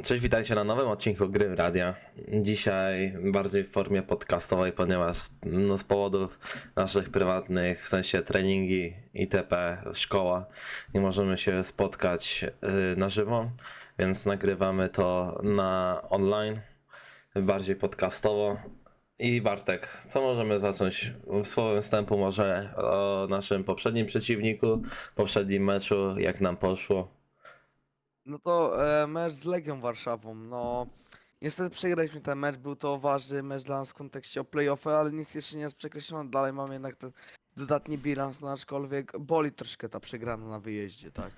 Cześć, witajcie na nowym odcinku Gry Radia. Dzisiaj bardziej w formie podcastowej, ponieważ no, z powodów naszych prywatnych, w sensie treningi, itp., szkoła, nie możemy się spotkać y, na żywo, więc nagrywamy to na online, bardziej podcastowo. I Bartek, co możemy zacząć? Słowem wstępu może o naszym poprzednim przeciwniku, poprzednim meczu, jak nam poszło. No to e, mecz z Legią Warszawą, no niestety przegraliśmy ten mecz, był to ważny mecz dla nas w kontekście o playoffy, ale nic jeszcze nie jest przekreślone, dalej mamy jednak ten dodatni bilans, no aczkolwiek boli troszkę ta przegrana na wyjeździe, tak.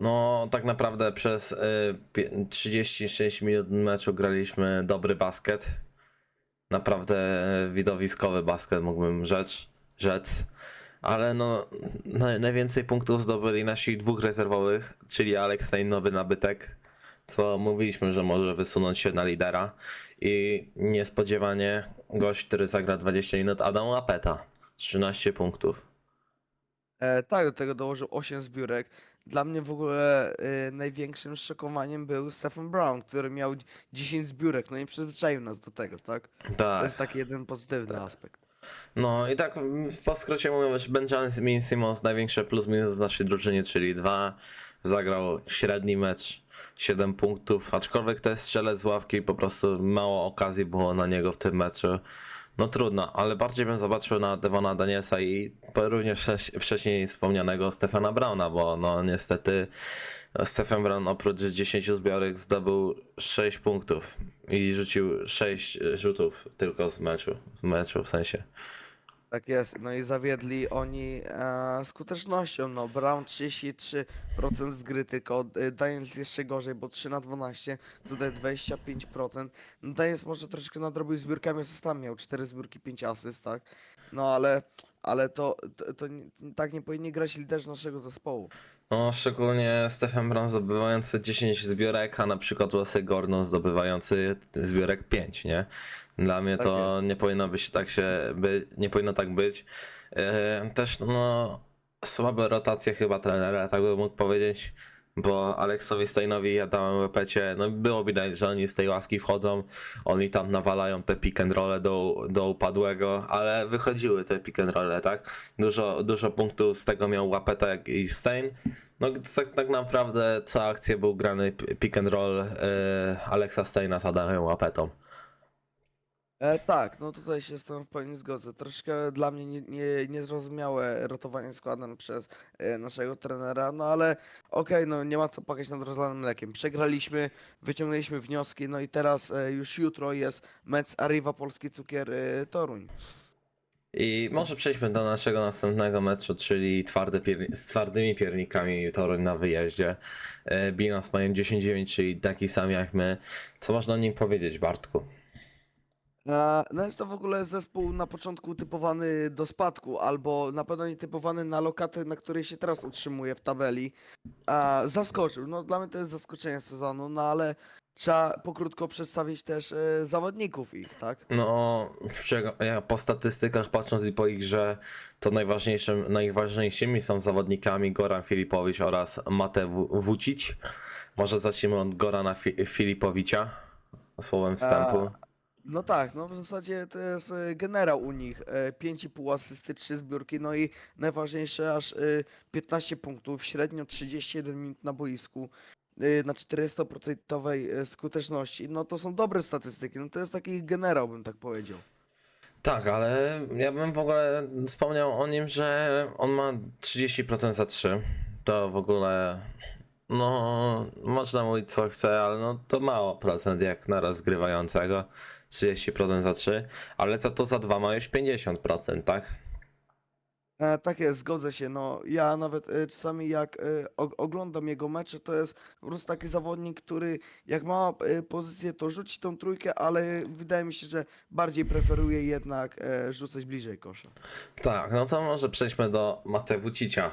No, tak naprawdę przez y, pie- 36 minut meczu graliśmy dobry basket. Naprawdę y, widowiskowy basket, mógłbym rzec, rzec. Ale no, naj, najwięcej punktów zdobyli nasi dwóch rezerwowych, czyli Alex Stein, nowy nabytek, co mówiliśmy, że może wysunąć się na lidera. I niespodziewanie gość, który zagra 20 minut, Adam Lapeta, 13 punktów. E, tak, do tego dołożył 8 zbiórek. Dla mnie w ogóle e, największym szokowaniem był Stephen Brown, który miał 10 zbiórek, no i przyzwyczaił nas do tego, tak? To Tak. jest taki jeden pozytywny aspekt. No i tak w skrócie mówiąc, Benjamin Simmons największe plus minus w naszej drużynie, czyli dwa. Zagrał średni mecz, 7 punktów, aczkolwiek to jest strzelec z ławki, po prostu mało okazji było na niego w tym meczu. No trudno, ale bardziej bym zobaczył na Devona Danielsa i również wcześ- wcześniej wspomnianego Stefana Browna, bo no niestety Stefan Brown oprócz 10 zbiorek zdobył 6 punktów i rzucił 6 rzutów tylko z meczu, w meczu w sensie. Tak jest, no i zawiedli oni e, skutecznością, no Brown 33% z gry tylko, e, Daniels jeszcze gorzej, bo 3 na 12, co daje 25%. No Daniels może troszkę nadrobił zbiórkami asystami, miał 4 zbiórki, 5 asyst, tak? No ale, ale to, to, to nie, tak nie powinni grać liderzy naszego zespołu. No, szczególnie Stefan Brown zdobywający 10 zbiorek, a na przykład Wesley Gordon zdobywający zbiorek 5, nie? Dla mnie Tak to nie powinno być tak się, by, nie powinno tak być. E, też no, słabe rotacje chyba trenera, tak bym mógł powiedzieć, bo Aleksowi Steinowi i Adamem Łepecie, no było widać, że oni z tej ławki wchodzą, oni tam nawalają te pick and rolle do, do upadłego, ale wychodziły te pick and rolle, tak? Dużo, dużo punktów z tego miał Łapeta i Stein. No tak, tak naprawdę co akcję był grany pick and roll e, Alexa Steina z Adamem Łapetą. E, tak, no tutaj się z tym w pełni zgodzę. Troszkę dla mnie nie, nie, niezrozumiałe rotowanie składem przez e, naszego trenera, no ale okej, no nie ma co płakać nad rozlanym mlekiem. Przegraliśmy, wyciągnęliśmy wnioski, no i teraz e, już jutro jest mecz Arriva Polski Cukier e, Toruń. I może przejdźmy do naszego następnego meczu, czyli pier- z twardymi piernikami Toruń na wyjeździe. E, Bilans mają 10-9, czyli taki sam jak my. Co można o nim powiedzieć, Bartku? E, No jest to w ogóle zespół na początku typowany do spadku, albo na pewno nie typowany na lokatę, na której się teraz utrzymuje w tabeli. A zaskoczył, no dla mnie to jest zaskoczenie sezonu, no ale trzeba pokrótko przedstawić też e, zawodników ich, tak? No, ja po statystykach patrząc i po ich grze, to najważniejszym, najważniejszymi są zawodnikami Goran Filipowicz oraz Mate Wu- Vucic. Może zacznijmy od Gorana Fi- Filipowicza, słowem wstępu. No tak, no w zasadzie to jest e, generał u nich, e, 5,5 asysty, 3 zbiórki, no i najważniejsze aż e, 15 punktów, średnio 31 minut na boisku. e, Na 400% e, skuteczności. No to są dobre statystyki. No to jest taki generał, bym tak powiedział. Tak, ale ja bym w ogóle wspomniał o nim, że on ma 30% za 3. To w ogóle, no, można mówić co chce, ale no to mało procent jak na rozgrywającego. 30% za 3, ale za to za 2 ma już 50%, tak? E, tak jest, zgodzę się. No, ja nawet e, czasami jak e, og- oglądam jego mecze, to jest po prostu taki zawodnik, który jak ma e, pozycję, to rzuci tą trójkę, ale wydaje mi się, że bardziej preferuje jednak e, rzucać bliżej kosza. Tak, no to może przejdźmy do Matewucicia.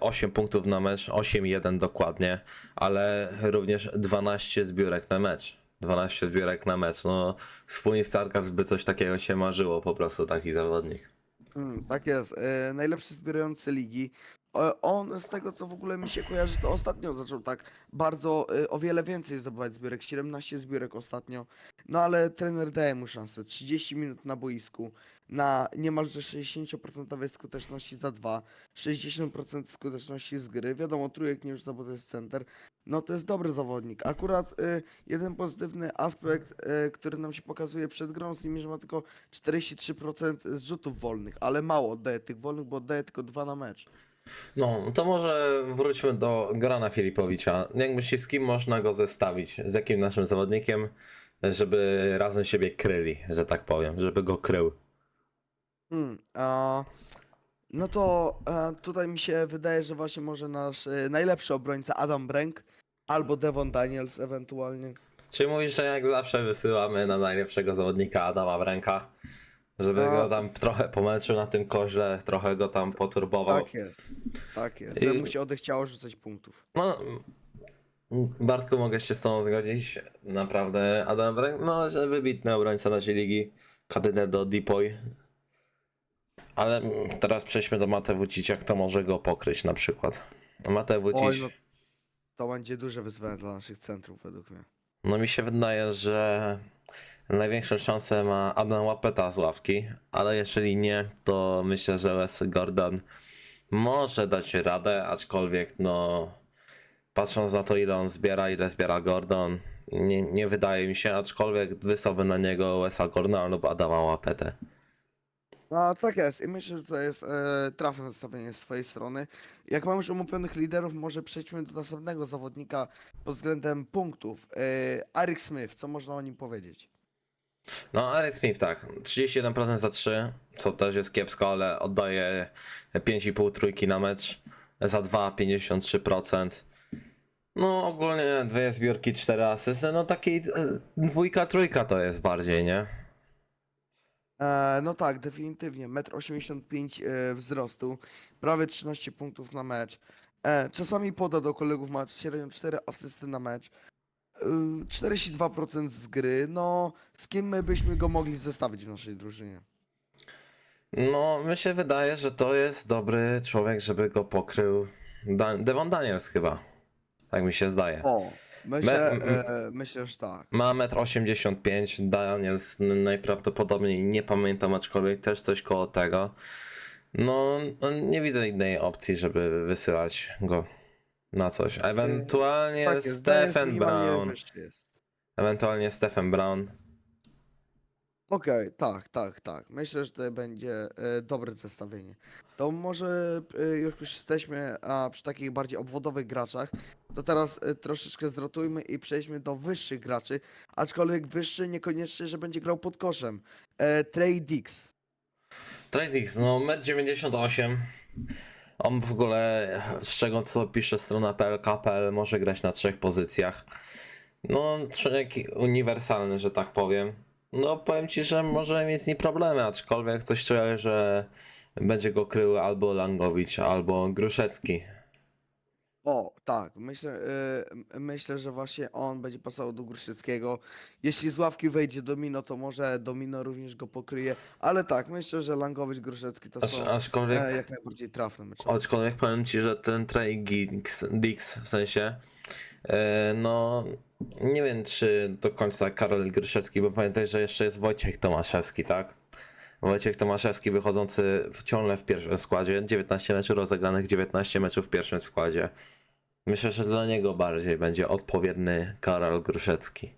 8 punktów na mecz, 8-1 dokładnie, ale również 12 zbiórek na mecz. 12 zbiórek na mecz. No, wspólnie Starkard by coś takiego się marzyło, po prostu taki zawodnik. Mm, tak jest. E, najlepszy zbierający ligi. E, On z tego co w ogóle mi się kojarzy, to ostatnio zaczął tak bardzo e, o wiele więcej zdobywać zbiórek, 17 zbiórek ostatnio. No ale trener daje mu szansę, 30 minut na boisku, na niemalże 60% skuteczności za dwa, 60% skuteczności z gry. Wiadomo, trójek nie rzuca, bo to jest center. No to jest dobry zawodnik. Akurat y, jeden pozytywny aspekt, y, który nam się pokazuje przed grą z że ma tylko 43% zrzutów wolnych, ale mało oddaje tych wolnych, bo oddaje tylko dwa na mecz. No, to może wróćmy do Grana Filipowicza. Jak myślisz, z kim można go zestawić? Z jakim naszym zawodnikiem, żeby razem siebie kryli, że tak powiem, żeby go krył? Hmm, a, no to e, tutaj mi się wydaje, że właśnie może nasz e, najlepszy obrońca Adam Bręk albo Devon Daniels ewentualnie. Czy mówisz, że jak zawsze wysyłamy na najlepszego zawodnika Adama Bręka, żeby No. go tam trochę pomęczył na tym koźle, trochę go tam poturbował? Tak jest, tak jest. I- Że mu się odechciało rzucać punktów. No, Bartku, mogę się z tobą zgodzić. Naprawdę, Adam Bręk, no, że wybitny obrońca naszej ligi, kandydat do Depoy. Ale mm, teraz przejdźmy do Mate Wucicia, kto może go pokryć na przykład. Mate Wucic, Oj, no, to będzie duże wyzwanie dla naszych centrów według mnie. no mi się wydaje, że największą szansę ma Adam Łapeta z ławki, ale jeżeli nie, to myślę, że Wes Gordon może dać radę, aczkolwiek no patrząc na to ile on zbiera, ile zbiera Gordon, nie, nie wydaje mi się, aczkolwiek wysłałbym na niego Wesa Gordona lub Adama Łapetę. No tak jest i myślę, że to jest e, trafne nastawienie z twojej strony. Jak mamy już omówionych liderów, może przejdźmy do następnego zawodnika pod względem punktów. E, Arik Smith, co można o nim powiedzieć? No, Eric Smith tak, 31% za 3, co też jest kiepsko, ale oddaje 5,5 trójki na mecz, za 2 53%. No ogólnie dwie zbiórki, 4 asysty, no taki e, dwójka, trójka to jest bardziej, nie? E, no tak, definitywnie. 1,85 m wzrostu, prawie 13 punktów na mecz. E, czasami poda do kolegów, ma średnio 4 asysty na mecz. E, 42% z gry. No, z kim my byśmy go mogli zestawić w naszej drużynie? No, mi się wydaje, że to jest dobry człowiek, żeby go pokrył Dan Devon Daniels chyba. Tak mi się zdaje. O, myślę, Me- e, myślę, że tak. Ma 1,85 m, Daniels n- najprawdopodobniej nie pamiętam, aczkolwiek też coś koło tego. No, no, nie widzę innej opcji, żeby wysyłać go na coś. Ewentualnie tak jest, Stephen Brown. wyższy jest. Ewentualnie Stephen Brown. Okej, tak, tak, tak. Myślę, że to będzie e, dobre zestawienie. To może e, już już jesteśmy a, przy takich bardziej obwodowych graczach, to teraz e, troszeczkę zrotujmy i przejdźmy do wyższych graczy, aczkolwiek wyższy niekoniecznie, że będzie grał pod koszem. E, Trey Dix. Tradix, no 1,98 m. On w ogóle, z czego co pisze strona PLKPL, może grać na trzech pozycjach. No, człowiek uniwersalny, że tak powiem. No, powiem ci, że może mieć z nim problemy, aczkolwiek coś czuję, że będzie go krył albo Langowicz, albo Gruszecki. O, tak, myślę, m- myślę, że właśnie on będzie pasował do Gruszyckiego. Jeśli z ławki wejdzie Domino, to może Domino również go pokryje, ale tak, myślę, że Langowicz, Gruszecki to Acz, są aczkolwiek, e, jak najbardziej trafne mecze. aczkolwiek powiem ci, że ten Trey Dix, Dix w sensie, e, no nie wiem czy do końca Karol Gruszewski, bo pamiętaj, że jeszcze jest Wojciech Tomaszewski, tak? Wojciech Tomaszewski wychodzący w- ciągle w pierwszym składzie, 19 meczów rozegranych, 19 meczów w pierwszym składzie. Myślę, że dla niego bardziej będzie odpowiedni Karol Gruszewski.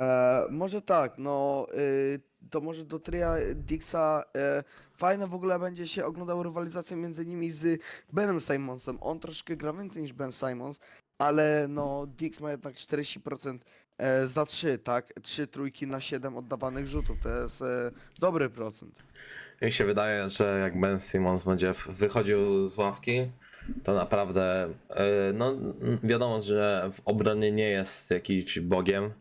E, może tak, no y, to może do Tria Dixa e, fajne w ogóle będzie się oglądała rywalizacja między nimi z Benem Simonsem. On troszkę gra więcej niż Ben Simons, ale no Dix ma jednak 40% e, za 3, tak? 3 trójki na 7 oddawanych rzutów, to jest e, dobry procent. Mi się wydaje, że jak Ben Simmons będzie w- wychodził z ławki, to naprawdę, yy, no wiadomo, że w obronie nie jest jakimś bogiem,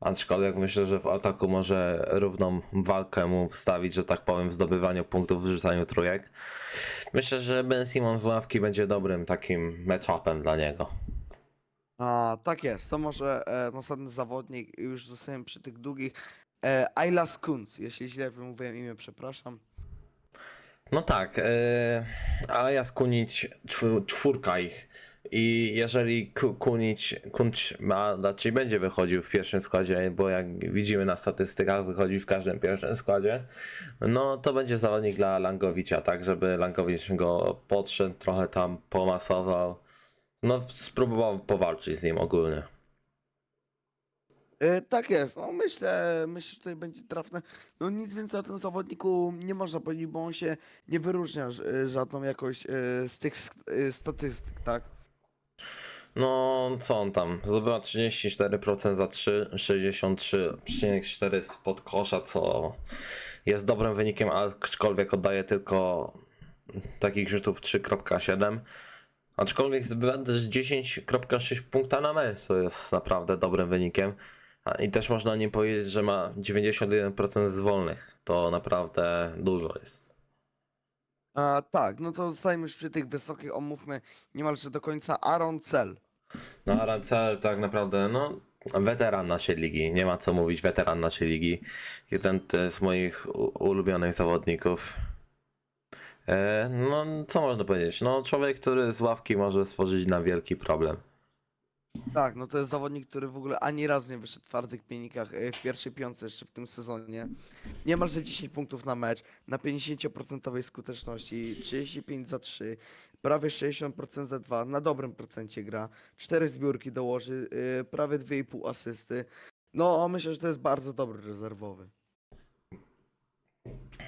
aczkolwiek myślę, że w ataku może równą walkę mu wstawić, że tak powiem, w zdobywaniu punktów, w rzucaniu trójek. Myślę, że Ben Simmons z ławki będzie dobrym takim match-upem dla niego. A, tak jest, to może e, następny zawodnik, już zostałem przy tych długich. E, Ayla Kunz, jeśli źle wymówiłem imię, przepraszam. No tak, yy, ale ja skunić czw- czwórka ich. I jeżeli Ku- Kunić, Kunć ma, raczej będzie wychodził w pierwszym składzie, bo jak widzimy na statystykach, wychodzi w każdym pierwszym składzie, no to będzie zawodnik dla Langowicza, tak, żeby Langowicz go podszedł, trochę tam pomasował, no spróbował powalczyć z nim ogólnie. E, tak jest, no myślę, myślę, że tutaj będzie trafne. No nic więcej o tym zawodniku nie można powiedzieć, bo on się nie wyróżnia e, żadną jakoś e, z tych statystyk, tak? No, co on tam? Zdobyła 34% za 3, 63,4 spod kosza, co jest dobrym wynikiem, aczkolwiek oddaje tylko takich rzutów 3.7. Aczkolwiek zdobywa też 10.6 punkta na mecz, co jest naprawdę dobrym wynikiem. I też można o nim powiedzieć, że ma 91% z wolnych. To naprawdę dużo jest. A, tak, no to zostajemy już przy tych wysokich, omówmy niemalże do końca. Aaron Cell. No Arancel tak naprawdę, no weteran naszej ligi, nie ma co mówić, weteran naszej ligi. Jeden z moich ulubionych zawodników. E, no co można powiedzieć, no człowiek, który z ławki może stworzyć na wielki problem. Tak, no to jest zawodnik, który w ogóle ani razu nie wyszedł w twardych piętnikach e, w pierwszej piątce jeszcze w tym sezonie. Niemalże 10 punktów na mecz, na 50% skuteczności, 35 za 3, prawie 60% za 2, na dobrym procencie gra, 4 zbiórki dołoży, e, prawie 2,5 asysty. No, myślę, że to jest bardzo dobry rezerwowy.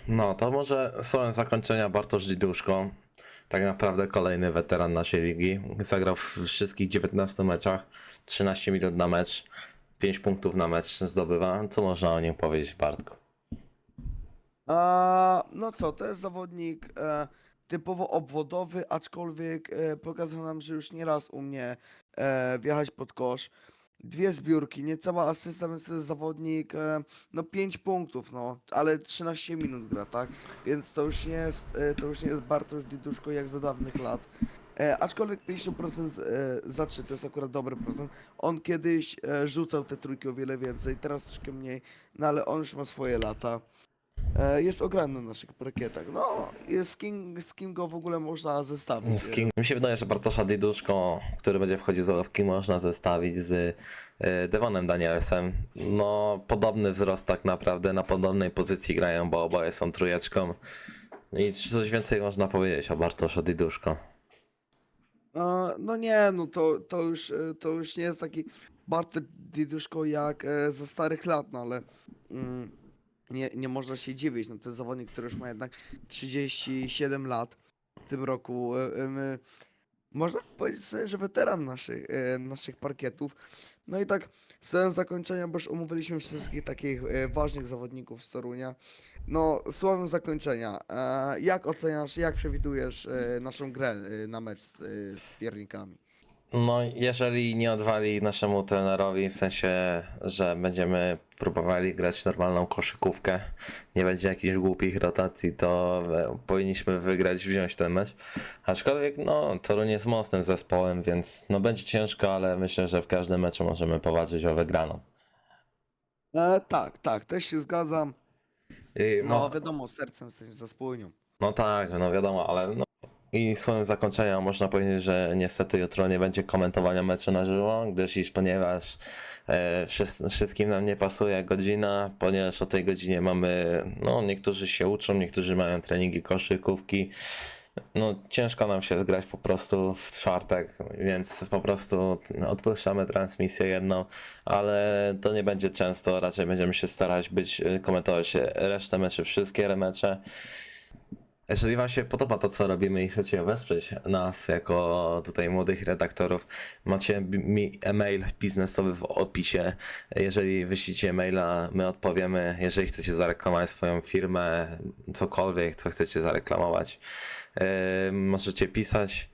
No to może słowem zakończenia Bartosz Diduszko. Tak naprawdę kolejny weteran naszej ligi. Zagrał w wszystkich 19 meczach, 13 minut na mecz, 5 punktów na mecz zdobywa. Co można o nim powiedzieć, Bartku? A, no co, to jest zawodnik e, typowo obwodowy, aczkolwiek e, pokazał nam, że już nieraz umie e, wjechać pod kosz. Dwie zbiórki, niecała asysta, więc to jest zawodnik, e, no 5 punktów, no, ale 13 minut gra, tak? Więc to już nie jest, e, to już nie jest Bartosz Diduszko jak za dawnych lat. E, aczkolwiek 50% z- e, za 3 to jest akurat dobry procent. On kiedyś e, rzucał te trójki o wiele więcej, teraz troszkę mniej, no ale on już ma swoje lata. E, Jest ograny na naszych parkietach. No, jest z kim, z kim go w ogóle można zestawić. Z kim? Mi się wydaje, że Bartosza Diduszko, który będzie wchodził z ławki, można zestawić z e, Devonem Danielsem. No, podobny wzrost tak naprawdę, na podobnej pozycji grają, bo oboje są trójeczką. I czy coś więcej można powiedzieć o Bartoszu Diduszko? E, No nie, no to, to, już, e, to już nie jest taki Bartek Diduszko jak e, ze starych lat, no ale mm, nie, nie można się dziwić. No to jest zawodnik, który już ma jednak 37 lat w tym roku. E, my- Można powiedzieć sobie, że weteran naszych, e, naszych parkietów. No i tak, sens zakończenia, bo już omówiliśmy wszystkich takich e, ważnych zawodników z Torunia. No, słowem zakończenia, jak oceniasz, jak przewidujesz e, naszą grę e, na mecz z, e, z piernikami? No, jeżeli nie odwali naszemu trenerowi, w sensie, że będziemy próbowali grać normalną koszykówkę, nie będzie jakichś głupich rotacji, to powinniśmy wygrać, wziąć ten mecz. Aczkolwiek, no, Toruń jest mocnym zespołem, więc no będzie ciężko, ale myślę, że w każdym meczu możemy powalczyć o wygraną. E, tak, tak, też się zgadzam. I, No, wiadomo, sercem jesteśmy za spójnią. No tak, no wiadomo, ale no i słowem zakończenia można powiedzieć, że niestety jutro nie będzie komentowania meczu na żywo, gdyż iż ponieważ e, wszys- wszystkim nam nie pasuje godzina, ponieważ o tej godzinie mamy, no niektórzy się uczą, niektórzy mają treningi koszykówki, no ciężko nam się zgrać po prostu w czwartek, więc po prostu odpuszczamy transmisję jedną, ale to nie będzie często, raczej będziemy się starać być, komentować resztę meczy, wszystkie mecze. Jeżeli Wam się podoba to, co robimy i chcecie wesprzeć nas jako tutaj młodych redaktorów, macie e-mail biznesowy w opisie. Jeżeli wyślicie maila, my odpowiemy. Jeżeli chcecie zareklamować swoją firmę, cokolwiek, co chcecie zareklamować, yy, możecie pisać.